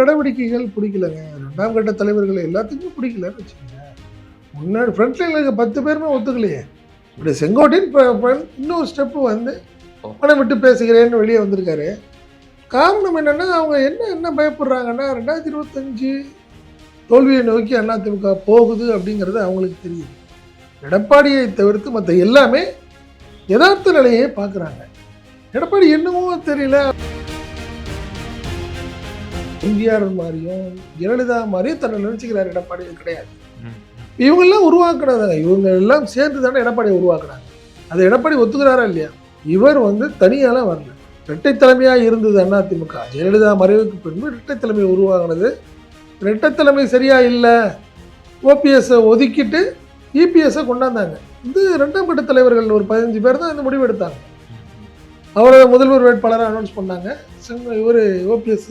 நடவடிக்கைகள் பிடிக்கலங்க. ரெண்டாம் கட்ட தலைவர்கள் எல்லாத்துக்குமே பிடிக்கலன்னு வச்சுக்கோங்க. முன்னாடி ஃப்ரண்ட் இருக்க பத்து பேருமே ஒத்துக்கலையே. இப்படி செங்கோட்டின் இன்னொரு ஸ்டெப்பு வந்து ஓ. மனம் விட்டு பேசுகிறேன்னு வெளியே வந்திருக்காரு. காரணம் என்னன்னா அவங்க என்ன என்ன பயப்படுறாங்கன்னா ரெண்டாயிரத்தி இருபத்தஞ்சு தோல்வியை நோக்கி அதிமுக போகுது அப்படிங்கிறது அவங்களுக்கு தெரியுது. எடப்பாடியை தவிர்த்து மற்ற எல்லாமே யதார்த்த நிலையை பார்க்குறாங்க. எடப்பாடி என்னமோ தெரியல. எம்ஜிஆர் மாதிரியும் ஜெயலலிதா மாதிரியும் தன்னை நினைச்சுக்கிறார் எடப்பாடி கிடையாது. இவங்கெல்லாம் உருவாக்குனதாங்க இவங்க எல்லாம் சேர்ந்து தானே எடப்பாடியை உருவாக்குனாங்க அதை எடப்பாடி ஒத்துக்கிறாரா இல்லையா? இவர் வந்து தனியாலாம் வரல. இரட்டை தலைமையாக இருந்தது அதிமுக. ஜெயலலிதா மறைவுக்கு பின்பு இரட்டை தலைமை உருவாகினது. இரட்டை தலைமை சரியா இல்லை. ஓபிஎஸ்ஸை ஒதுக்கிட்டு இபிஎஸ்ஸை கொண்டாந்தாங்க. இது ரெண்டாம் கட்ட தலைவர்கள் ஒரு பதினஞ்சு பேர் தான் இந்த முடிவு எடுத்தாங்க அவரை முதல்வர் வேட்பாளரை அனௌன்ஸ் பண்ணாங்க. இவர் ஓபிஎஸ்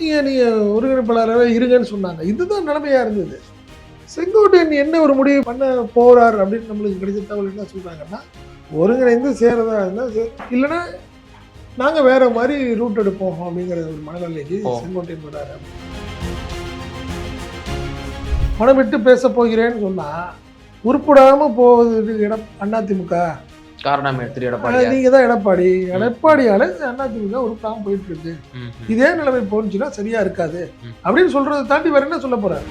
நீங்கள் நீங்கள் ஒருங்கிணைப்பாளராகவே இருங்கன்னு சொன்னாங்க. இதுதான் நிலைமையாக இருந்தது. செங்கோட்டையன் என்ன ஒரு முடிவு பண்ண போறார் அப்படின்னு நம்மளுக்கு கிடைச்ச தகவல் என்ன சொல்கிறாங்கன்னா ஒருங்கிணைந்து சேரதா இருந்தால் சே இல்லைன்னா நாங்கள் வேற மாதிரி ரூட் எடுப்போம் அப்படிங்கிற ஒரு மனநிலைக்கு. செங்கோட்டையன் வராரு மனம் விட்டு பேச போகிறேன்னு சொன்னால் உருப்படாமல் போவது இடம் அதிமுக காரணம் எடுத்துட்டு எடப்பாடியார் நீங்கள் தான் எடப்பாடி. எடப்பாடியால் அதிமுக உருப்படாமல் போயிட்டு இருக்கு. இதே நிலைமை போனுச்சுன்னா சரியா இருக்காது. அப்படின்னு சொல்றதை தாண்டி வேற என்ன சொல்ல போறாரு?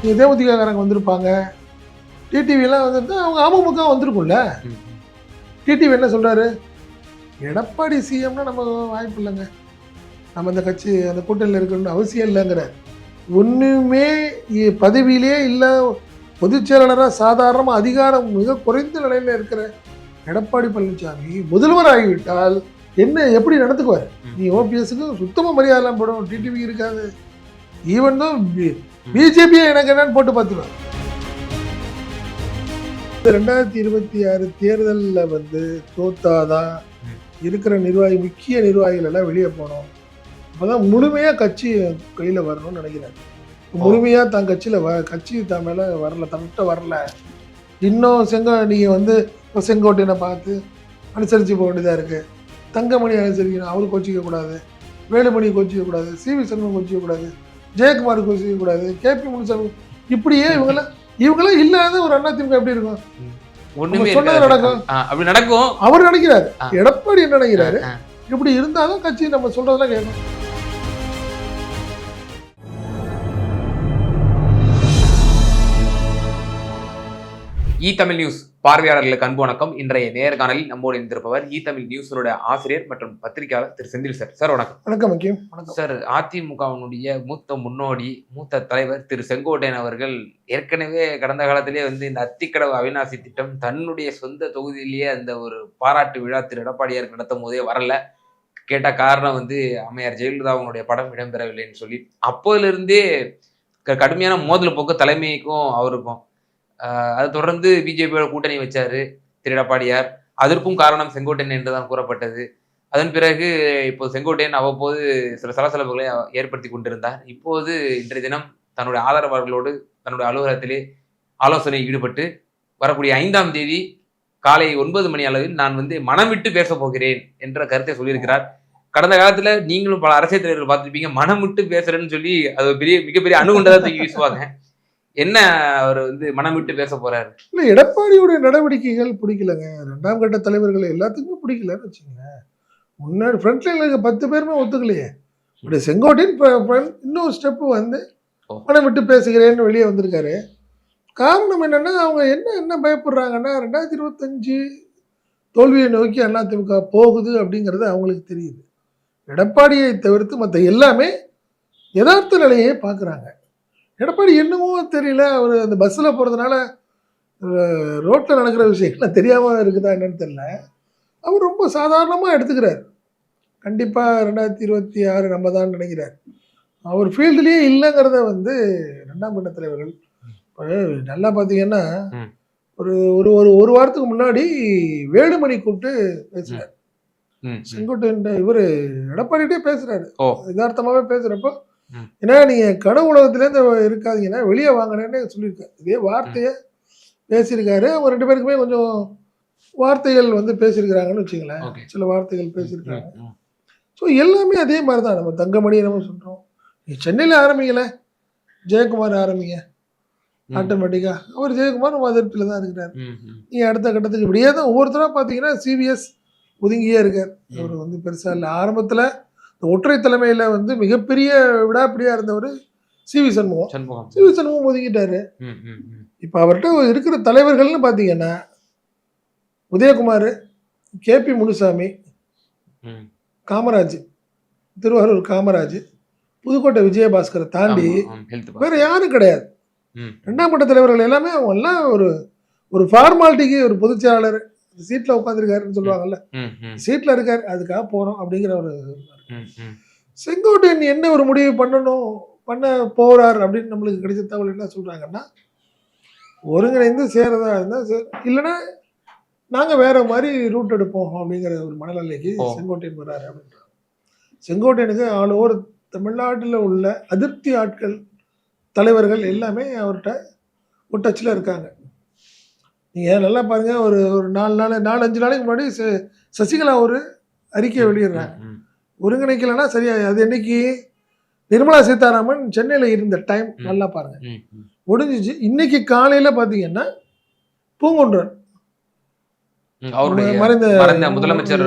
இங்க தேமுதிககாரங்க வந்திருப்பாங்க. டிடிவி எல்லாம் வந்துட்டு அவங்க அமமுக வந்திருக்கும்ல. டிடிவி என்ன சொல்றாரு? எடப்பாடி சிஎம்னா நம்ம வாய்ப்பு இல்லைங்க. நம்ம அந்த கட்சி அந்த கூட்டணியில் இருக்கணும்னு அவசியம் இல்லைங்கிற. ஒன்றுமே பதவியிலே இல்லை பொதுச் செயலாளராக சாதாரணமாக அதிகாரம் மிக குறைந்த நிலையில் இருக்கிற எடப்பாடி பழனிசாமி முதல்வர் ஆகிவிட்டால் என்ன எப்படி நடந்துக்குவார்? ம். நீ ஓபிஎஸ்க்கு சுத்தமாக மரியாதைலாம் போடும் டிடிவி இருக்காது. ஈவன் தான் பிஜேபியை எனக்கு என்னன்னு போட்டு பார்த்துருவார் ரெண்டாயிரத்தி இருபத்தி ஆறு தேர்தலில் வந்து தோத்தாதான். இருக்கிற நிர்வாகி முக்கிய நிர்வாகிகள் எல்லாம் வெளியே போகணும். அப்பதான் முழுமையா கட்சி கையில வரணும்னு நினைக்கிறாரு முழுமையா தான் கட்சியில வ கட்சி தான் மேல வரல தன்கிட்ட வரல. இன்னும் செங்கோ நீங்க வந்து இப்ப செங்கோட்டையனை பார்த்து அனுசரிச்சு போக வேண்டியதா இருக்கு. தங்கமணி அனுசரிக்கணும் அவரு கோச்சிக்க கூடாது. வேலுமணி கோச்சிக்க கூடாது சி வி சண்முகம் கோச்சிக்க கூடாது ஜெயக்குமார் கோச்சிக்க கூடாது கேபி முனுசாமி. இப்படியே இவங்கெல்லாம் இவங்கெல்லாம் இல்லாத ஒரு அதிமுக எப்படி இருக்கும்? ஒண்ணுமே. நடக்கும். அப்படி நடக்கும். அவர் நினைக்கிறாரு. எடப்பாடி என்ன நினைக்கிறாரு? இப்படி இருந்தாலும் கட்சி நம்ம சொல்றதெல்லாம் கேட்கணும் இ தமிழ் நியூஸ் பார்வையாளர்களுக்கு அன்பு வணக்கம். இன்றைய நேர்காணலில் நம்மோடு இருந்திருப்பவர் இ தமிழ் நியூஸோட ஆசிரியர் மற்றும் பத்திரிகையாளர் திரு செந்தில் சார். சார் வணக்கம். வணக்கம் முக்கியம். வணக்கம். சார் அதிமுகவினுடைய மூத்த முன்னோடி மூத்த தலைவர் திரு செங்கோட்டையன் அவர்கள் ஏற்கனவே கடந்த காலத்திலே வந்து இந்த அத்திக்கடவு அவிநாசி திட்டம் தன்னுடைய சொந்த தொகுதியிலேயே அந்த ஒரு பாராட்டு விழா திரு எடப்பாடியார் நடத்தும் போதே வரல. கேட்ட காரணம் வந்து அம்மையார் ஜெயலலிதா அவங்களுடைய படம் இடம்பெறவில்லைன்னு சொல்லி அப்போதிலிருந்தே க- கடுமையான மோதல் போக்கு தலைமைக்கும் அவருக்கும். அதை தொடர்ந்து பிஜேபியோட கூட்டணி வச்சாரு திரு எடப்பாடியார் அதற்கும் காரணம் செங்கோட்டையன் என்றுதான் கூறப்பட்டது. அதன் பிறகு இப்போ செங்கோட்டையன் அவ்வப்போது சில சலசலப்புகளை ஏற்படுத்தி கொண்டிருந்தார். இப்போது இன்றைய தினம் தன்னுடைய ஆதரவாளர்களோடு தன்னுடைய அலுவலகத்திலே ஆலோசனை ஈடுபட்டு வரக்கூடிய ஐந்தாம் தேதி காலை ஒன்பது மணி அளவில் நான் வந்து மனம் விட்டு பேச போகிறேன் என்ற கருத்தை சொல்லியிருக்கிறார். கடந்த காலத்துல நீங்களும் பல அரசியல் தலைவர்கள் பார்த்துருப்பீங்க மனம் விட்டு பேசுறேன்னு சொல்லி அது பெரிய மிகப்பெரிய அணுகுண்டதான் தூக்கி வீசுவாங்க. என்ன அவர் வந்து மனம் விட்டு பேச போறாரு? இல்ல எடப்பாடியோட நடவடிக்கைகள் பிடிக்கலங்க. ரெண்டாம் கட்ட தலைவர்கள் எல்லாத்துக்குமே பிடிக்கலன்னு வச்சுக்கோங்க முன்னாடி ஃப்ரண்ட் லைன்ல இருக்க பத்து பேருமே ஒத்துக்கலையே. இப்படி இப்ப இன்னொரு ஸ்டெப்பு வந்து. மனம் விட்டு பேசுகிறேன்னு வெளியே வந்திருக்காரு. காரணம் என்னன்னா அவங்க என்ன என்ன பயப்படுறாங்கன்னா ரெண்டாயிரத்தி இருபத்தஞ்சு தோல்வியை நோக்கி அதிமுக போகுது அப்படிங்கிறது அவங்களுக்கு தெரியுது. எடப்பாடியை தவிர்த்து மற்ற எல்லாமே யதார்த்த நிலையை பார்க்குறாங்க. எடப்பாடி என்னமோ தெரியல அவர் அந்த பஸ்ஸில் போகிறதுனால ரோட்டில் நடக்கிற விஷயங்கள்லாம் தெரியாமல் இருக்குதா என்னன்னு தெரியல அவர் ரொம்ப சாதாரணமாக எடுத்துக்கிறார் கண்டிப்பாக ரெண்டாயிரத்தி இருபத்தி ஆறு நம்ம தான் நினைக்கிறார் அவர் ஃபீல்டுலேயே இல்லைங்கிறத வந்து ரெண்டாம் கட்ட தலைவர்கள் நல்லா பார்த்தீங்கன்னா. ஒரு ஒரு ஒரு ஒரு வாரத்துக்கு முன்னாடி வேலுமணி கூப்பிட்டு ம். செங்கோட்டையன் இவர் எடப்பாடிகிட்டே பேசுறாரு ஓ. யதார்த்தமாகவே பேசுறப்போ ம். ஏன்னா நீங்க கனவு உலகத்துலேருந்து இருக்காதீங்கன்னா வெளியே வாங்கினேன்னு சொல்லியிருக்காரு. இதே வார்த்தையை பேசியிருக்காரு. அவங்க ரெண்டு பேருக்குமே கொஞ்சம் வார்த்தைகள் வந்து பேசியிருக்கிறாங்கன்னு வச்சுங்களேன். சில வார்த்தைகள் பேசியிருக்காங்க. ஸோ எல்லாமே அதே மாதிரி தான். நம்ம தங்கமணி நம்ம சொல்கிறோம் சென்னையில் ஆரம்பிக்கல. ஜெயக்குமார் ஆரம்பிங்க. ஆட்டோமேட்டிக்காக அவர் ஜெயக்குமார் நம்ம அதிருப்தியில் தான் இருக்கிறார். நீ அடுத்த கட்டத்துக்கு இப்படியே தான் ஒவ்வொருத்தராக பார்த்தீங்கன்னா சிபிஎஸ் ஒதுங்கியே இருக்கார். அவர் வந்து பெருசாக இல்லை. ஆரம்பத்தில் இந்த ஒற்றை தலைமையில் வந்து மிகப்பெரிய விடாப்பிடியாக இருந்தவர் C V Shanmugam Shanmugam C V Shanmugam ஒதுங்கிட்டாரு. இப்போ அவர்கிட்ட இருக்கிற தலைவர்கள்னு பார்த்தீங்கன்னா உதயகுமார் கேபி முனுசாமி ம். காமராஜ் திருவாரூர் காமராஜ் புதுக்கோட்டை விஜயபாஸ்கரை தாண்டி வேற யாரும் கிடையாது. ரெண்டாம் கட்ட தலைவர்கள் எல்லாமே அவங்க எல்லாம் ஒரு ஒரு ஃபார்மாலிட்டிக்கு ஒரு பொதுச் செயலாளர் சீட்டில் உட்காந்துருக்காருன்னு சொல்லுவாங்கல்ல சீட்டில் இருக்கார் அதுக்காக போகிறோம் அப்படிங்கிற ஒரு. செங்கோட்டையன் என்ன ஒரு முடிவு பண்ணணும்? பண்ண போறார் அப்படின்னு நம்மளுக்கு கிடைச்ச தகவல் என்ன சொல்றாங்கன்னா ஒருங்கிணைந்து சேரதா இருந்தால் சே இல்லைன்னா நாங்கள் வேற மாதிரி ரூட் எடுப்போம் அப்படிங்கிற ஒரு மனநிலைக்கு. செங்கோட்டையன் வர்றாரு அப்படின்றாங்க செங்கோட்டையனுக்கு ஆல் ஓவர் தமிழ்நாட்டில் உள்ள அதிருப்தி ஆட்கள் தலைவர்கள் எல்லாமே அவர்கிட்ட ஒரு டச்சில் இருக்காங்க. நீங்கள் நல்லா பாருங்க ஒரு ஒரு நாலு நாள் நாலு அஞ்சு நாளைக்கு முன்னாடி சசிகலா ஒரு அறிக்கையை வெளியிடுறாங்க. ஒருங்கிணைக்கலைன்னா சரியா அது என்னைக்கு நிர்மலா சீதாராமன் சென்னையில் இருந்த டைம். நல்லா பாருங்க. முடிஞ்சிச்சு இன்னைக்கு காலையில் பார்த்தீங்கன்னா பூங்குன்றன் அவருடைய மறைந்த முதலமைச்சர்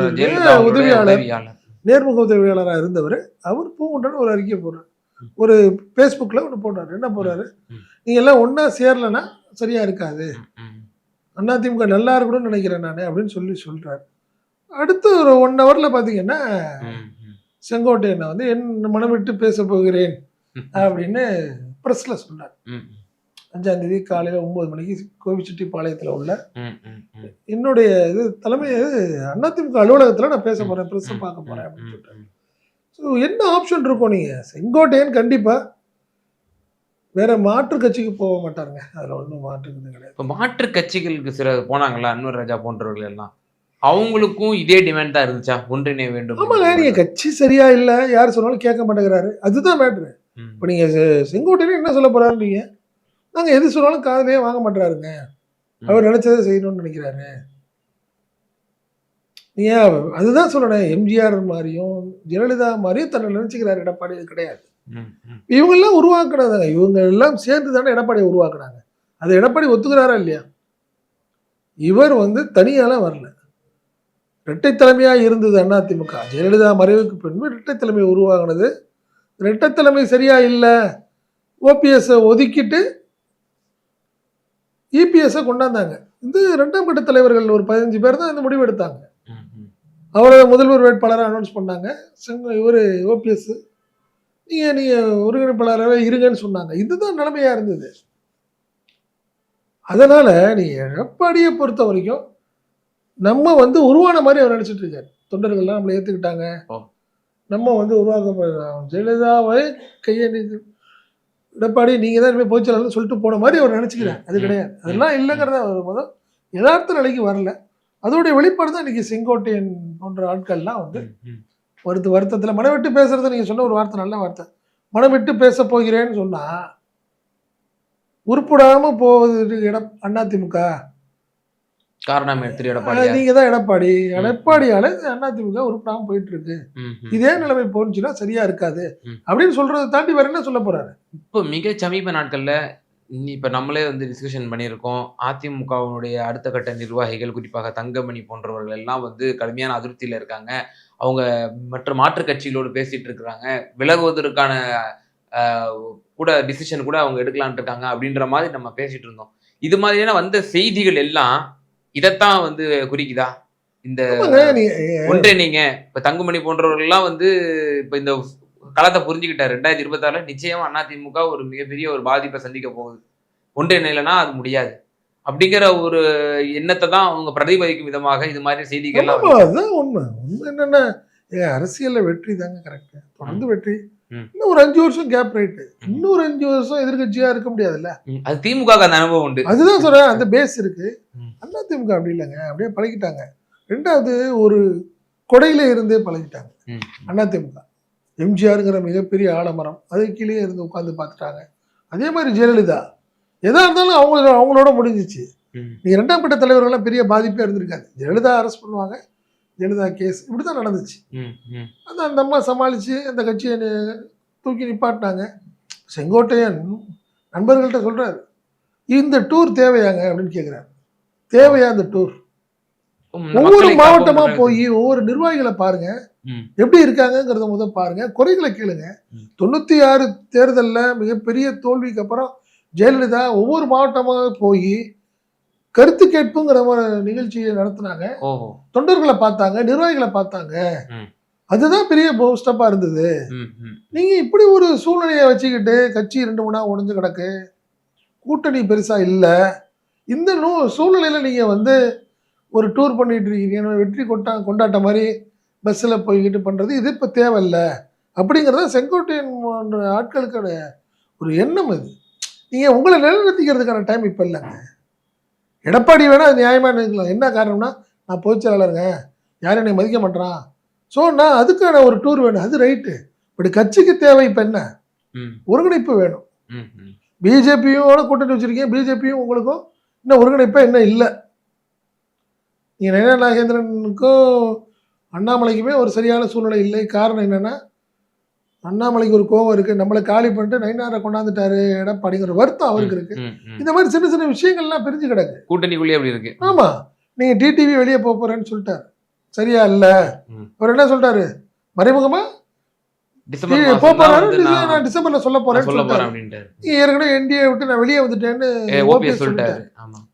உதவியாளர். நேர்முக உதவியாளராக இருந்தவர் அவர் பூங்குன்றன் ஒரு அறிக்கை போடுறார் ஒரு ஃபேஸ்புக்கில் ஒன்று போடுறாரு என்ன போடுறாரு ம். நீங்கள் எல்லாம் ஒன்றா சேரலைன்னா சரியா இருக்காது ம். அதிமுக நல்லா இருக்கணும்னு நினைக்கிறேன் நான் அப்படின்னு சொல்லி சொல்றாரு அடுத்து ஒரு ஒன் ஹவரில் பார்த்தீங்கன்னா ம். செங்கோட்டையனை வந்து என் மனம் விட்டு பேச போகிறேன். அப்படின்னு ப்ரெஸ்ஸில் சொன்னார் அஞ்சாம் தேதி காலையில் ஒம்பது மணிக்கு கோவிச்செட்டிப்பாளையத்தில் உள்ள ம், ம், ம். என்னுடைய இது தலைமை அதிமுக அலுவலகத்தில் நான் பேச போகிறேன் ப்ரெஸ்ஸை பார்க்க போகிறேன் அப்படின்னு ம். ஸோ என்ன ஆப்ஷன் இருக்கும் நீங்கள் செங்கோட்டையன் கண்டிப்பாக வேற மாற்று கட்சிக்கு போக மாட்டாருங்க. அதில் ஒன்றும் மாற்றுக்கிறது கிடையாது. இப்ப மாற்று கட்சிகளுக்கு சில போனாங்களா அன்வர் ராஜா போன்றவர்கள் எல்லாம். அவங்களுக்கும் இதே டிமாண்ட் தான் இருந்துச்சா? ஒன்றிணைய வேண்டும் ஆமாங்க நீங்கள் கட்சி சரியா இல்லை யார் சொன்னாலும் கேட்க மாட்டேங்கிறாரு. அதுதான் மேட்ரு இப்போ நீங்கள் செங்கோட்டையன் என்ன சொல்ல போகிறாரு நீங்கள் எது சொன்னாலும் காதலையே வாங்க மாட்டாருங்க அவர் நினைச்சதை செய்யணும்னு நினைக்கிறாரு. ஏன்? அதுதான் சொல்லணும். எம்ஜிஆர் மாதிரியும் ஜெயலலிதா மாதிரியும் தன்னை நினைச்சுக்கிறாரு. எடப்பாடி அது கிடையாது. இவங்கெல்லாம் உருவாக்குனதாங்க இவங்க எல்லாம் சேர்ந்து தானே எடப்பாடியை உருவாக்குனாங்க. அது எடப்பாடி ஒத்துக்கிறாரா இல்லையா? இவர் வந்து தனியாலாம் வரல. இரட்டை தலைமையா இருந்தது அதிமுக. ஜெயலலிதா மறைவுக்கு பின்பு இரட்டை தலைமை உருவாகினது இரட்டை தலைமை சரியா இல்லை ஓபிஎஸ்ஸை ஒதுக்கிட்டு இபிஎஸ்ஸை கொண்டாந்தாங்க. இது ரெண்டாம் கட்ட தலைவர்கள் ஒரு பதினஞ்சு பேர் தான் இந்த முடிவு எடுத்தாங்க. அவரை முதல்வர் வேட்பாளராக அனௌன்ஸ் பண்ணாங்க. செங்க இவர் ஓபிஎஸ் நீங்கள் நீங்கள் ஒருங்கிணைப்பாளராகவே இருங்கன்னு சொன்னாங்க. இதுதான் நிலைமையாக இருந்தது. அதனால் நீ எடப்பாடியை பொறுத்த வரைக்கும் நம்ம வந்து உருவான மாதிரி அவர் நினச்சிட்டு இருக்காரு. தொண்டர்கள்லாம் நம்மளை ஏற்றுக்கிட்டாங்க. நம்ம வந்து உருவாக்க ஜெயலலிதாவை கையை எடப்பாடி நீங்கள் தான் இனிமேல் போச்சலாம்னு சொல்லிட்டு போன மாதிரி அவர் நினச்சிக்கிறார் அது கிடையாது. அதெல்லாம் இல்லைங்கிறத அவர் முதல் யதார்த்த நிலைக்கு வரல. அதோடைய வெளிப்பாடு தான் இன்னைக்கு செங்கோட்டையன் போன்ற ஆட்கள்லாம் வந்து. வருத்த வருத்தத்தில் மனம் விட்டு பேசுறது நீங்கள் சொன்ன ஒரு வார்த்தை நல்ல வார்த்தை. மனம் விட்டு பேச போகிறேன்னு சொன்னா உருப்படாம போவது இடம் அதிமுக காரணம் திரு எடப்பாடி நீங்க தான் எடப்பாடி. எடப்பாடியால அதிமுக உருப்படாம போயிட்டு இருக்கு. இதே நிலைமை போனுச்சுன்னா சரியா இருக்காது. அப்படின்னு சொல்றதை தாண்டி வேற என்ன சொல்ல போறாரு? இப்போ மிக சமீப நாட்கள்ல இப்ப நம்மளே வந்து டிஸ்கஷன் பண்ணியிருக்கோம். அதிமுகவினுடைய அடுத்த கட்ட நிர்வாகிகள் குறிப்பாக தங்கமணி போன்றவர்கள் எல்லாம் வந்து கடுமையான அதிருப்தியில இருக்காங்க. அவங்க மற்ற மாற்றுக் கட்சிகளோடு பேசிட்டு இருக்கிறாங்க. விலகுவதற்கான கூட டிசிஷன் கூட அவங்க எடுக்கலாம்னு இருக்காங்க அப்படின்ற மாதிரி நம்ம பேசிட்டு இருந்தோம். இது மாதிரியான வந்த செய்திகள் எல்லாம் இதைத்தான் வந்து குறிக்குதா? இந்த ஆமாங்க, நீ- ஒன்றிணைங்க. இப்ப தங்குமணி போன்றவர்கள் எல்லாம் வந்து இப்ப இந்த களத்தை புரிஞ்சுக்கிட்டாரு. ரெண்டாயிரத்தி இருபத்தாறுல நிச்சயமா அதிமுக ஒரு மிகப்பெரிய ஒரு பாதிப்பை சந்திக்க போகுது. ஒன்றிணைலனா அது முடியாது. அப்படிங்கிற ஒரு எண்ணத்தை தான் அவங்க பிரதிபலிக்கும் விதமாக இது மாதிரி அதுதான் உண்மை. உண்மை என்னன்னா ஏன் அரசியல்ல வெற்றி தாங்க கரெக்ட் தொடர்ந்து வெற்றி. இன்னும் ஒரு அஞ்சு வருஷம் கேப் ரைட்டு இன்னொரு அஞ்சு வருஷம் எதிர்கட்சியா இருக்க முடியாதுல்ல? அது திமுக அந்த அனுபவம் உண்டு. அதுதான் சொல்றேன் அந்த பேஸ் இருக்கு. ம். அதிமுக அப்படி இல்லைங்க அப்படியே பழகிட்டாங்க. ரெண்டாவது ஒரு கொடையில இருந்தே பழகிட்டாங்க. ம், அதிமுக எம்ஜிஆருங்கிற மிகப்பெரிய ஆலமரம் அது கீழே இருந்து உட்காந்து பார்த்துட்டாங்க. அதே மாதிரி ஜெயலலிதா. எதா இருந்தாலும் அவங்க அவங்களோட முடிஞ்சிச்சு. நீங்க ரெண்டாம் கட்ட தலைவர்கள்லாம் பெரிய பாதிப்பே இருந்திருக்காது. ஜெயலலிதா அரெஸ்ட் பண்ணுவாங்க ஜெயலலிதா கேஸ் இப்படி தான் நடந்துச்சு. அந்த அந்த அம்மா சமாளித்து அந்த கட்சியை தூக்கி நிப்பாட்டினாங்க. செங்கோட்டையன் நண்பர்கள்ட்ட சொல்கிறாரு இந்த டூர் தேவையாங்க? அப்படின்னு கேட்குறாரு தேவையா இந்த டூர் ஒவ்வொரு மாவட்டமா போய் ஒவ்வொரு நிர்வாகிகளை பாருங்க. எப்படி இருக்காங்கங்கிறத முதல் பாருங்க. குறைகளை கேளுங்க. தொண்ணூத்தி ஆறு தேர்தல்ல மிகப்பெரிய தோல்விக்கு அப்புறம் ஜெயலலிதா ஒவ்வொரு மாவட்டமாக போய் கருத்து கேட்புங்கிற ஒரு நிகழ்ச்சியை நடத்துனாங்க. தொண்டர்களை பார்த்தாங்க நிர்வாகிகளை பார்த்தாங்க. அதுதான் பெரிய ஸ்டெப்பா இருந்தது. நீங்க இப்படி ஒரு சூழ்நிலையை வச்சுக்கிட்டு கட்சி ரெண்டு மூணா உடைஞ்சு கிடக்கு. கூட்டணி பெருசா இல்ல. இந்த நூ சூழ்நிலையில நீங்க வந்து ஒரு டூர் பண்ணிட்டு இருக்கீங்க. வெற்றி கொட்டா கொண்டாட்ட மாதிரி பஸ்ஸில் போய்கிட்டு பண்றது இது இப்போ தேவையில்ல. அப்படிங்கிறத செங்கோட்டையன் ஆட்களுக்கான ஒரு எண்ணம் இது நீங்க உங்களை நிலைநிறுத்திக்கிறதுக்கான டைம் இப்போ இல்லைங்க. எடப்பாடி வேணா அது நியாயமா நினைக்கலாம். என்ன காரணம்னா நான் பொதுச் செயலாளருங்க. யாரும் என்னை மதிக்க மாட்டான் ஸோ நான் அதுக்கான ஒரு டூர் வேணும். அது ரைட்டு பட் கட்சிக்கு தேவை இப்போ என்ன? ஒருங்கிணைப்பு வேணும். ம், ம். பிஜேபியோட கூட்டணி வச்சிருக்கீங்க. பிஜேபியும் உங்களுக்கும் இன்னும் ஒருங்கிணைப்பா என்ன இல்லை. நீங்கள் நயனா நாகேந்திரனுக்கும் அண்ணாமலைக்குமே ஒரு சரியான சூழ்நிலை இல்லை. காரணம் என்னன்னா அண்ணாமலைக்கு ஒரு கோவம் இருக்கு. நம்மளை காலி பண்ணிட்டு நைனாரை கொண்டாந்துட்டாரு. எடப்பாடிங்கிற வருத்தம் அவருக்கு இருக்கு. இந்த மாதிரி சின்ன சின்ன விஷயங்கள்லாம் பிரிஞ்சு கிடக்கு. கூட்டணிக்குள்ளே அப்படி இருக்கு. ஆமா. நீங்க டிடிவி வெளியே போக போறேன்னு சொல்லிட்டாரு. சரியா இல்ல. அவர் என்ன சொல்லிட்டாரு? மறைமுகமா? டிசம்பர்ல சொல்ல போறேன் ஏற்கனவே என்டிஏ விட்டு நான் வெளியே வந்துட்டேன்னு சொல்லிட்டாரு.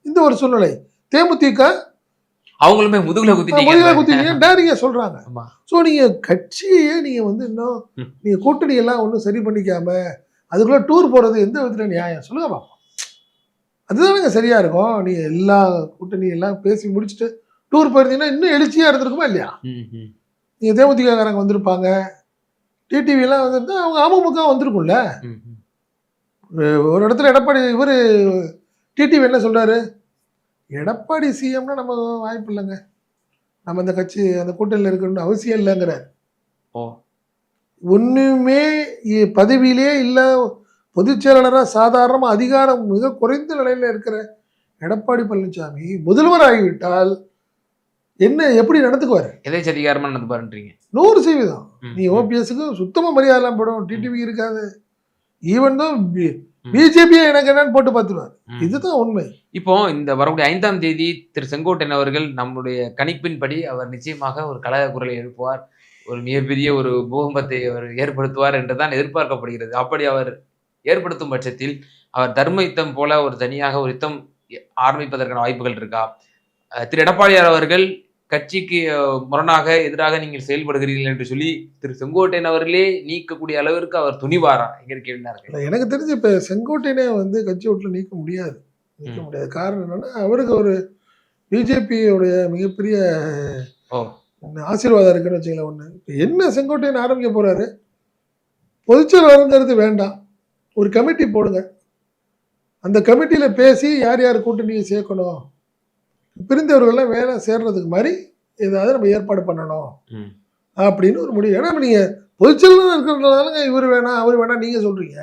இந்த ஒரு சூழ்நிலை. தேமுதிக அவங்களுமே முதுகுல குத்திட்டீங்க. குத்திங்க டேரிங்க சொல்றாங்க? ஆமா. ஸோ நீங்க கட்சியே நீங்க வந்து இன்னும். நீங்க கூட்டணி எல்லாம் ஒன்றும் சரி பண்ணிக்காம அதுக்குள்ள டூர் போறது எந்த விதத்துல நியாயம்? சொல்லுங்க பாப்போம். அதுதானங்க சரியா இருக்கும். நீங்க எல்லா கூட்டணி எல்லாம் பேசி முடிச்சுட்டு டூர் போயிருந்தீங்கன்னா இன்னும் எழுச்சியா இருந்திருக்குமா இல்லையா. நீங்க தேமுதிககாரங்க வந்திருப்பாங்க. டிடிவி எல்லாம் வந்திருந்தா அவங்க அமமுக வந்திருக்கும்ல. ஒரு இடத்துல எடப்பாடி இவர் டிடிவி என்ன சொல்றாரு? எடப்பாடி சிஎம்னா நம்ம வாய்ப்பு இல்லைங்க. நம்ம இந்த கட்சி அந்த கூட்டணியில் இருக்கணும்னு அவசியம் இல்லைங்கிறார் ஓ. ஒன்றுமே பதவியிலே இல்லை பொதுச் செயலாளராக சாதாரணமாக அதிகாரம் மிக குறைந்த நிலையில் இருக்கிற எடப்பாடி பழனிசாமி முதல்வர் ஆகிவிட்டால் என்ன எப்படி நடந்துக்குவார்? எதாச்சும் அதிகாரமா நடந்து பாருன்றீங்க நூறு சதவீதம் நீ. ஓபிஎஸ்க்கு சுத்தமாக மரியாதைலாம் போடும். டிடிவி இருக்காது. ஈவன் தான். பிஜேபியை எனக்கு என்னன்னு போட்டு பார்த்துருவார். இதுதான் உண்மை. இப்போ இந்த வரக்கூடிய ஐந்தாம் தேதி திரு செங்கோட்டையன் அவர்கள் நம்முடைய கணிப்பின்படி அவர் நிச்சயமாக ஒரு கலக குரலை எழுப்புவார். ஒரு மிகப்பெரிய ஒரு பூகம்பத்தை அவர் ஏற்படுத்துவார் என்றுதான் எதிர்பார்க்கப்படுகிறது. அப்படி அவர் ஏற்படுத்தும் பட்சத்தில் அவர் தர்ம யுத்தம் போல ஒரு தனியாக ஒரு யுத்தம் ஆரம்பிப்பதற்கான வாய்ப்புகள் இருக்கா? திரு எடப்பாடியார் அவர்கள் கட்சிக்கு முரணாக எதிராக நீங்கள் செயல்படுகிறீர்கள் என்று சொல்லி திரு செங்கோட்டையன் அவர்களே நீக்கக்கூடிய அளவிற்கு அவர் துணிவாரா? எங்க கேள்வினா எனக்கு தெரிஞ்சு இப்போ செங்கோட்டையனே வந்து கட்சி விட்டு நீக்க முடியாது. நீக்க. முடியாது. காரணம் என்னன்னா அவருக்கு ஒரு பிஜேபியோடைய மிகப்பெரிய ஆசீர்வாதம் இருக்குன்னு வச்சுங்களேன் ஒன்று இப்போ என்ன செங்கோட்டையன் ஆரம்பிக்க போறாரு? பொதுச்செயலாளருங்கிறது வேண்டாம். ஒரு கமிட்டி போடுங்க. அந்த கமிட்டியில் பேசி யார் யார் கூட்டணியை சேர்க்கணும்? பிரிந்தவர்கள்லாம் வேலை சேர்றதுக்கு மாதிரி ஏதாவது நம்ம ஏற்பாடு பண்ணணும். அப்படின்னு ஒரு முடிவு ஏன்னா நீங்கள் பொதுச்செயலாளர் இருக்கிறதுனாலங்க இவர் வேணாம் அவர் வேணாம் நீங்கள் சொல்கிறீங்க.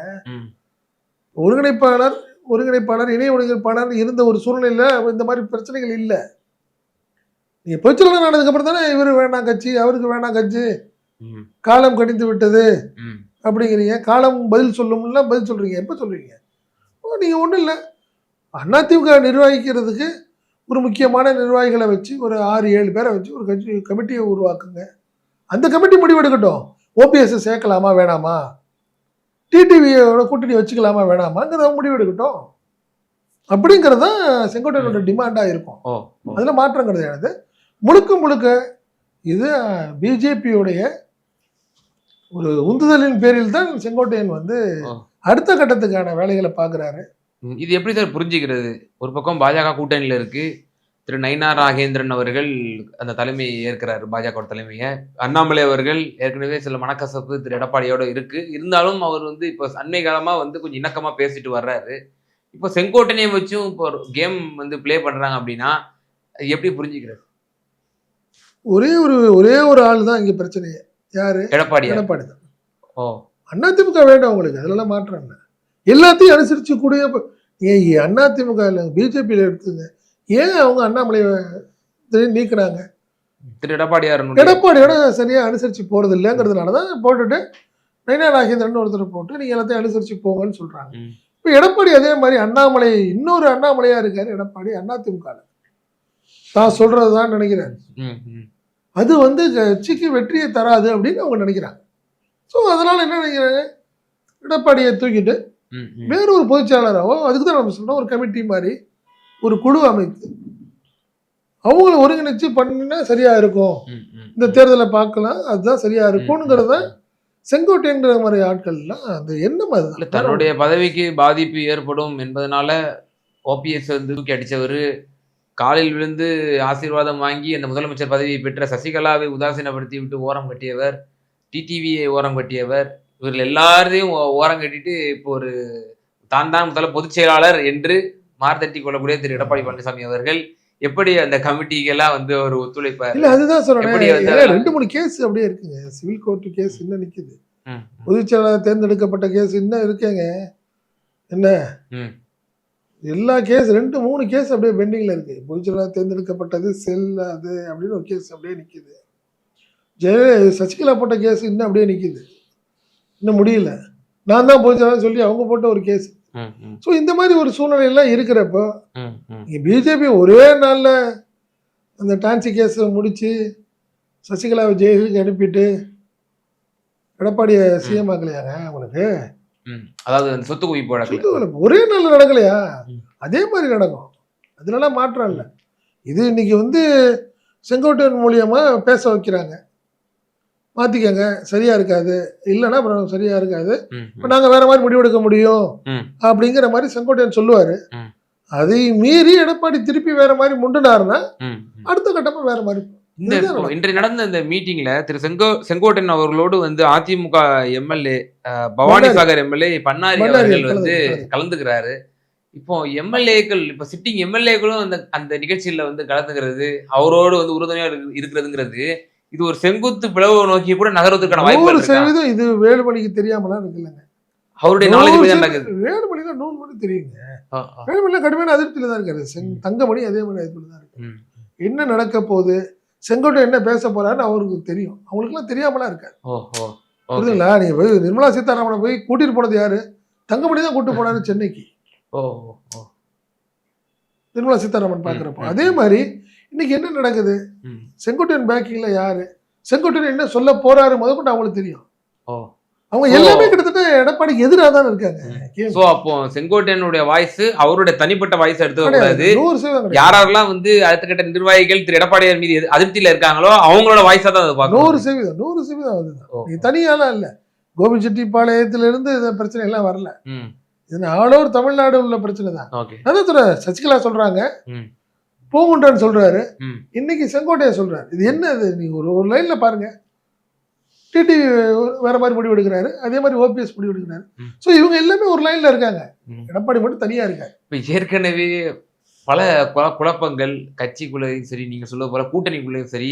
ஒருங்கிணைப்பாளர் ஒருங்கிணைப்பாளர் இணை ஒருங்கிணைப்பாளர் இருந்த ஒரு சூழ்நிலையில் இந்த மாதிரி பிரச்சனைகள் இல்லை நீங்கள் பொதுச்செயலாளர் ஆனதுக்கப்புறம் தானே இவர் வேணாம் கட்சி அவருக்கு வேணாம் கட்சி. காலம் கடிந்து விட்டது. அப்படிங்கிறீங்க காலம் பதில் சொல்லும்ல பதில் சொல்கிறீங்க எப்போ சொல்கிறீங்க நீங்கள் ஒன்றும் இல்லை அதிமுக நிர்வகிக்கிறதுக்கு ஒரு முக்கியமான நிர்வாகிகளை வச்சு ஒரு ஆறு ஏழு பேரை வச்சு ஒரு கட்சி கமிட்டியை உருவாக்குங்க. அந்த கமிட்டி முடிவெடுக்கட்டும். ஓபிஎஸ் சேர்க்கலாமா வேணாமா? டிடிவியோட கூட்டணி வச்சுக்கலாமா வேணாமாங்கிறத முடிவெடுக்கட்டும். அப்படிங்கிறது தான் செங்கோட்டையனோட டிமாண்டாக இருக்கும். அதில் மாற்றம் கிடையாது முழுக்க முழுக்க இது பிஜேபியுடைய ஒரு உந்துதலின் பேரில் தான் செங்கோட்டையன் வந்து. அடுத்த கட்டத்துக்கான வேலைகளை பார்க்குறாரு. இது எப்படி சார் புரிஞ்சுக்கிறது? ஒரு பக்கம் பாஜக கூட்டணியில இருக்கு. திரு நயினா ராகேந்திரன் அவர்கள் அந்த தலைமையை ஏற்கிறாரு பாஜக தலைமையை. அண்ணாமலை அவர்கள் ஏற்கனவே சில மனக்கசப்பு திரு எடப்பாடியோட இருக்கு. இருந்தாலும் அவர் வந்து இப்போ அண்மை காலமா வந்து கொஞ்சம் இணக்கமா பேசிட்டு வர்றாரு. இப்போ செங்கோட்டனையை வச்சும் இப்போ கேம் வந்து ப்ளே பண்றாங்க அப்படின்னா எப்படி புரிஞ்சுக்கிறது? ஒரே ஒரு ஒரே ஒரு ஆள் தான் இங்கே பிரச்சனையே. யாரு? எடப்பாடியா? எடப்பாடி தான். ஓ. அதிமுக வேண்டாம் உங்களுக்கு. அதெல்லாம் மாற்றம் இல்லை. எல்லாத்தையும் அனுசரிச்சு கூடிய ஏன் அதிமுக இல்லை பிஜேபியில் எடுத்துங்க ஏன் அவங்க அண்ணாமலையை திடீர்னு நீக்குனாங்க திரு எடப்பாடியார் எடப்பாடியோட சரியா அனுசரிச்சு போறது இல்லைங்கிறதுனால தான் போட்டுட்டு நைனா நாகேந்திரன் ஒருத்தர் போட்டு நீங்க எல்லாத்தையும் அனுசரிச்சு போங்கன்னு சொல்றாங்க. ம். இப்போ எடப்பாடி அதே மாதிரி அண்ணாமலை இன்னொரு அண்ணாமலையா இருக்காரு எடப்பாடி அதிமுக தான் சொல்றதுதான் நினைக்கிறேன். ம், ம். அது வந்து கட்சிக்கு வெற்றியை தராது அப்படின்னு அவங்க நினைக்கிறாங்க. ஸோ அதனால என்ன நினைக்கிறாங்க? எடப்பாடியை தூக்கிட்டு. வேற ஒரு பொதுச்செயலாளராவோ அதுக்கு தான் நம்ம சொல்றோம் ஒரு கமிட்டி மாதிரி ஒரு குழு அமைத்து. அவங்கள ஒருங்கிணைச்சு பண்ணினா சரியா இருக்கும். இந்த தேர்தலை பார்க்கலாம் அதுதான் சரியா இருக்கும்ங்கிறத செங்கோட்டைங்கிற மாதிரி ஆட்கள்லாம் அந்த எண்ணம் அதுதான் தன்னுடைய பதவிக்கு பாதிப்பு ஏற்படும் என்பதனால ஓபிஎஸ் வந்து தூக்கி அடிச்சவர் காலில் விழுந்து ஆசீர்வாதம் வாங்கி அந்த முதலமைச்சர் பதவியை பெற்ற சசிகலாவை உதாசீனப்படுத்தி விட்டு ஓரம் கட்டியவர் டிடிவியை ஓரம் கட்டியவர் இவர்கள் எல்லாரையும் ஓரம் கட்டிட்டு இப்போ ஒரு தான் தான் முதல்ல பொதுச் செயலாளர் என்று மார்த்தட்டி கொள்ளக்கூடிய திரு எடப்பாடி பழனிசாமி அவர்கள் எப்படி அந்த கமிட்டிக்கெல்லாம் வந்து ஒரு ஒத்துழைப்பார்? இல்ல அதுதான் சொல்றேன். ரெண்டு மூணு கேஸ் அப்படியே இருக்குங்க. சிவில் கோர்ட் கேஸ் இன்னும் நிக்குது. ம், பொதுச்செயலாளர் தேர்ந்தெடுக்கப்பட்ட கேஸ் இன்னும் இருக்குங்க. என்ன. எல்லா கேஸ் ரெண்டு மூணு கேஸ் அப்படியே பெண்டிங்ல இருக்கு. பொதுச்செயலாளர் தேர்ந்தெடுக்கப்பட்டது செல் அது அப்படின்னு ஒரு கேஸ் அப்படியே நிக்குது. ஜெய சசிகலா போட்ட கேஸ் இன்னும் அப்படியே நிக்குது. இன்னும் முடியல. நான் தான் பொதுச்செயலாளர் சொல்லி அவங்க போட்ட ஒரு கேஸ். ஸோ இந்த மாதிரி ஒரு சூழ்நிலையெல்லாம் இருக்கிறப்போ. இங்கே பிஜேபி ஒரே நாளில் அந்த டான்சி கேஸை முடிச்சு சசிகலாவை ஜெயிலுக்கு அனுப்பிட்டு எடப்பாடியை சிஎம் ஆக்கலையாங்க அவனுக்கு ம். அதாவது சொத்து குவிப்பு வழக்குல சுத்தம் ஒரே நாளில் நடக்கலையா. அதே மாதிரி நடக்கும். அதுலலாம் மாற்றம் இல்லை. இது இன்னைக்கு வந்து செங்கோட்டையன் மூலியமா பேச வைக்கிறாங்க. மாத்திக்கங்க சரியா இருக்காது இல்லைன்னா அப்புறம் சரியா இருக்காது இப்போ நாங்கள் வேற மாதிரி முடிவெடுக்க முடியும். அப்படிங்கிற மாதிரி செங்கோட்டையன் சொல்லுவாரு. அதை மீறி எடப்பாடி திருப்பி வேற மாதிரி முண்டுனாருன்னா. அடுத்த கட்டமா வேற மாதிரி. இன்று நடந்த இந்த மீட்டிங்ல திரு செங்கோ செங்கோட்டையன் அவர்களோடு வந்து அதிமுக எம்எல்ஏ பவானி. சாகர் எம்எல்ஏ பன்னாரி அவர்கள் வந்து கலந்து. கலந்துக்கிறாரு இப்போ எம்எல்ஏக்கள் இப்போ சிட்டிங் எம்எல்ஏக்களும் அந்த அந்த நிகழ்ச்சியில வந்து கலந்துக்கிறது அவரோடு வந்து உறுதுணையா இருக்கு- இருக்கிறதுங்கிறது இது ஒரு செங்குத்து பிளவு நோக்கி கூட நகர்வதற்கான வாய்ப்பு சதவீதம் இது வேலுமணிக்கு தெரியாமலாம் இருக்குல்லங்க அவருடைய நாலேஜ் தான் நடக்குது வேலுமணிக்கு நூறு மணி தெரியுங்க. வேலுமணி கடுமையான அதிருப்தியில தான் இருக்காரு. தங்கமணி அதே மாதிரி அதிருப்தியில தான் இருக்கு. என்ன நடக்க போகுது? செங்கோட்டை என்ன பேச போறாருன்னு அவருக்கு தெரியும். அவங்களுக்குலாம் தெரியாமலாம் ஓகே புரியுதுங்களா? நீங்க போய் நிர்மலா சீதாராமனை போய் கூட்டிட்டு போனது யாரு? தங்கமணி தான் கூட்டு போனாரு சென்னைக்கு. நிர்மலா சீதாராமன் பாக்குறப்போ. அதே மாதிரி இன்னைக்கு என்ன நடக்குது. செங்கோட்டையன் பேக்கிங்ல யாரு? செங்கோட்டையன் என்ன சொல்ல போறாரு முதற்கொண்டு அவங்களுக்கு தெரியும். அவங்க. எல்லாமே கிட்டத்தட்ட எடப்பாடிக்கு எதிராக தான் இருக்காங்க. சோ அப்போ செங்கோட்டையனுடைய வாய்ஸ் அவருடைய தனிப்பட்ட வாய்ஸ் எடுத்துக்க கூடாது கிடையாது. நூறு சதவீதம் கிடையாது. யாரெல்லாம் வந்து அடுத்த கட்ட நிர்வாகிகள் திரு எடப்பாடியார் மீது அதிருப்தியில இருக்காங்களோ அவங்களோட வாய்ஸா தான் அதை நூறு சதவீதம் நூறு சதவீதம் அதுதான். நீ தனியாலாம் இல்ல. கோபிச்செட்டிப்பாளையத்துல இருந்து இந்த பிரச்சனை எல்லாம் வரல. இது ஆல் ஓவர் தமிழ்நாடு உள்ள பிரச்சனை தான். அதான் சசிகலா சொல்றாங்க. ம். பூங்குன்றன் சொல்றாரு. இன்னைக்கு செங்கோட்டையன் சொல்றாரு இது என்ன இது நீங்க ஒரு ஒரு லைன்ல பாருங்க டிடி வேற மாதிரி முடிவு எடுக்கிறாரு அதே மாதிரி ஓபிஎஸ் முடிவு எடுக்கிறாரு. ஸோ இவங்க எல்லாமே ஒரு லைன்ல இருக்காங்க. எடப்பாடி மட்டும் தனியா இருக்காரு இப்ப ஏற்கனவே பல குழ- குழப்பங்கள் கட்சிக்குள்ளேயும் சரி நீங்க சொல்ல போல கூட்டணிக்குள்ளேயும் சரி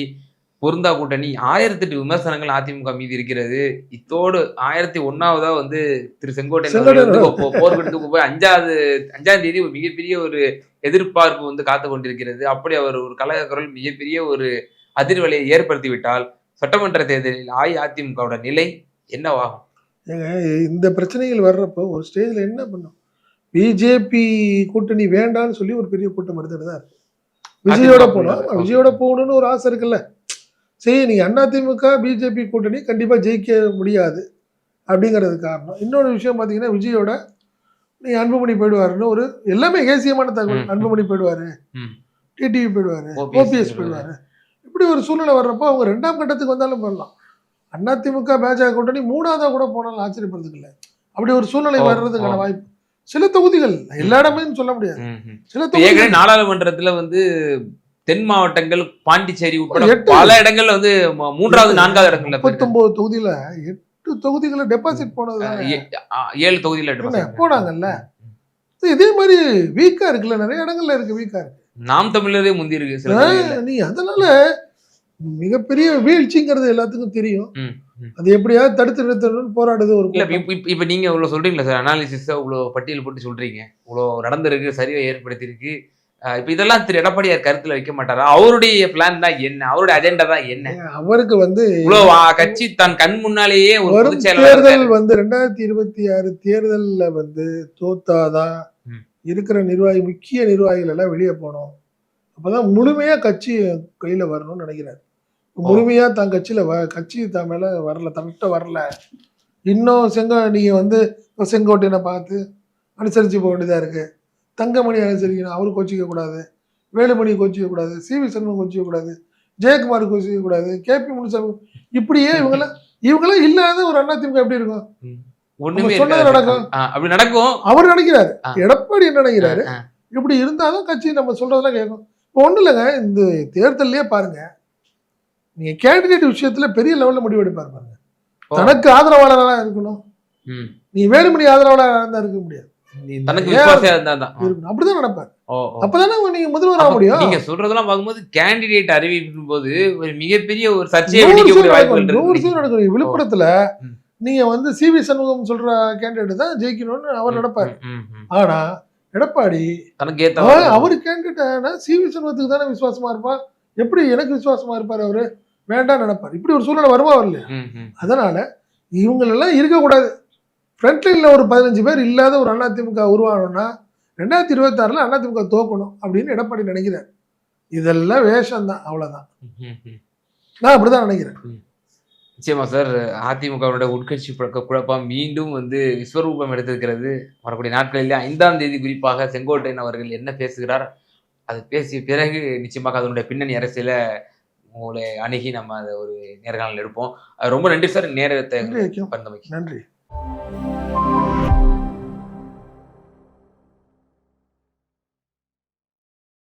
பொருந்தா கூட்டணி. ஆயிரத்தெட்டு விமர்சனங்கள் அதிமுக மீது இருக்கிறது. இத்தோடு ஆயிரத்தி ஒன்னாவதா வந்து திரு செங்கோட்டையன் வந்து செங்கோட்டையன் போ- போர்க்கெடுத்துக்கு போய் அஞ்சாவது அஞ்சாம் தேதி ஒரு மிகப்பெரிய ஒரு எதிர்பார்ப்பு வந்து காத்து கொண்டிருக்கிறது. அப்படி அவர் ஒரு கழக குரல் மிகப்பெரிய ஒரு அதிர்வலையை ஏற்படுத்தி விட்டால் சட்டமன்ற தேர்தலில் அஇஅதிமுகவோட நிலை என்னவாகும்? ஏங்க இந்த பிரச்சனைகள் வர்றப்போ ஒரு ஸ்டேஜ்ல என்ன பண்ணும்? பிஜேபி கூட்டணி வேண்டாம்னு சொல்லி ஒரு பெரிய கூட்டம் எடுத்துட்டு தான் இருக்கு விஜயோட போனது. விஜயோட போகணும்னு ஒரு ஆசை இருக்குல்ல. சரி நீங்க அதிமுக பிஜேபி கூட்டணி கண்டிப்பா ஜெயிக்க முடியாது அப்படிங்கிறது காரணம் இன்னொரு விஷயம் பார்த்தீங்கன்னா விஜயோட நீ அன்புமணி போயிடுவாருன்னு ஒரு எல்லாமே ஏசியமான தகவல். அன்புமணி போயிடுவாரு. டிடிவி போயிடுவாரு ஓபிஎஸ் போயிடுவாரு இப்படி ஒரு சூழ்நிலை வர்றப்போ அவங்க ரெண்டாம் கட்டத்துக்கு வந்தாலும் போடலாம் அதிமுக பாஜக கூட்டணி மூணாவதா கூட போனாலும் ஆச்சரியப்படுறதுக்கு இல்லை அப்படி ஒரு சூழ்நிலை வர்றதுக்கான. வாய்ப்பு சில தொகுதிகள் எல்லா இடமே சொல்ல முடியாது. சில தொகுதிகள் நாடாளுமன்றத்துல வந்து தென் மாவட்டங்கள் பாண்டிச்சேரி உட்பட. பல இடங்கள்ல வந்து மூன்றாவது நான்காவது இடங்கள்ல. முப்பத்தொன்பது தொகுதியில எட்டு தொகுதிகளை டெபாசிட் போனது ஏழு தொகுதியில. போனாங்கல்ல இதே மாதிரி வீக்கா இருக்குல்ல நிறைய இடங்கள்ல இருக்கு வீக்கா இருக்கு நாம் தமிழரே முந்தி இருக்கு. நீ அதனால மிகப்பெரிய வீழ்ச்சிங்கிறது எல்லாத்துக்கும் தெரியும். அது எப்படியாவது தடுத்து நிறுத்தணும்னு போராடுது ஒரு இல்ல. இப்ப- நீங்க இவ்வளவு சொல்றீங்களா சார் அனாலிசிஸ் இவ்வளவு பட்டியல் போட்டு சொல்றீங்க இவ்வளவு நடந்திருக்கு சரிவை ஏற்படுத்தியிருக்கு அஹ் இப்ப இதெல்லாம் திரு எடப்பாடியார் கருத்துல வைக்க மாட்டாரா? அவருடைய பிளான் தான் என்ன? அவருடைய அஜெண்டா தான் என்ன? அவருக்கு வந்து கட்சி தன் கண் முன்னாலேயே ஒரு தேர்தல் வந்து ரெண்டாயிரத்தி இருபத்தி ஆறு தேர்தல்ல வந்து தோத்தாதான். இருக்கிற நிர்வாகி முக்கிய நிர்வாகிகள் எல்லாம் வெளியே போகணும். அப்பதான் முழுமையா கட்சி கையில வரணும்னு நினைக்கிறாரு. முழுமையா தன் கட்சியில வ கட்சி தன் மேல வரல தன்கிட்ட வரல. இன்னும் செங்க நீங்க வந்து செங்கோட்டையனை பார்த்து அனுசரிச்சு போக வேண்டியதா இருக்கு. தங்கமணி அனுசரிக்கணும் அவரு கோச்சிக்க கூடாது வேலுமணி கோச்சிக்க கூடாது சி வி சண்முகம் கோச்சிக்க கூடாது ஜெயக்குமார் கோச்சிக்க கூடாது கே பி முனுசாமி இப்படியே இவங்கெல்லாம் இவங்கெல்லாம் இல்லாத ஒரு அதிமுக எப்படி இருக்கும்? ஒண்ணுமே. நடக்கும். அப்படி நடக்கும். அவர் நினைக்கிறாரு. எடப்பாடி என்ன நினைக்கிறாரு? இப்படி இருந்தாதான் கட்சி நம்ம சொல்றதெல்லாம் கேட்கும். இப்போ ஒண்ணும் இல்லைங்க இந்த தேர்தல்லையே பாருங்க. நீங்க கேண்டிடேட் விஷயத்துல பெரிய லெவல்ல முடிவு எடுப்பாரு பாருங்க. தனக்கு ஆதரவாளராக இருக்கணும். நீ வேலுமணி ஆதரவாளராக இருந்தா இருக்க முடியாது. தனக்கு விசுவாசியா இருந்தா தான். அப்படிதான் ஓ. அப்பதானே நீங்க முதல்வர் ஆக முடியும். நீங்க சொல்றதெல்லாம் பார்க்கும்போது கேண்டிடேட் அறிவிக்கும் போது ஒரு மிகப்பெரிய ஒரு சர்ச்சையை வெடிக்கக்கூடிய வாய்ப்புகள் இருக்கு. விழுப்புரத்துல. நீங்க வந்து சி வி சண்முகம் சொல்ற கேண்டிடேட் தான் ஜெயிக்கணும்னு அவர் நடப்பாரு. ஆனா எடப்பாடி தனக்கு ஏத்த அவரு கேண்டிடேட் சி வி சண்முகத்துக்கு தானே விசுவாசமா இருப்பா எப்படி எனக்கு விசுவாசமா இருப்பாரு அவரு? வேண்டாம் நினைப்பாரு. இப்படி ஒரு சூழ்நிலை வருமா வரலையா. அதனால இவங்களெல்லாம் இருக்கக்கூடாது. ஃப்ரண்ட் லைன்ல ஒரு பதினஞ்சு பேர் இல்லாத ஒரு அதிமுக உருவாகணும்னா ரெண்டாயிரத்தி இருபத்தாறுல அதிமுக தோக்கணும் அப்படின்னு எடப்பாடி நினைக்கிறார். இதெல்லாம் வேஷம் தான் ம். நான் அப்படிதான் நினைக்கிறேன். நிச்சயமா சார் அதிமுகவுடைய உட்கட்சி புழக்க குழப்பம் மீண்டும் வந்து விஸ்வரூபம் எடுத்திருக்கிறது. வரக்கூடிய நாட்களிலே ஐந்தாம் தேதி குறிப்பாக செங்கோட்டையன் அவர்கள் என்ன பேசுகிறார் அது பேசிய பிறகு நிச்சயமாக அதனுடைய பின்னணி அரசியல உங்களை அணுகி நம்ம அதை ஒரு நேர்காணல் எடுப்போம். அது ரொம்ப நன்றி சார் நேரத்தை நன்றி.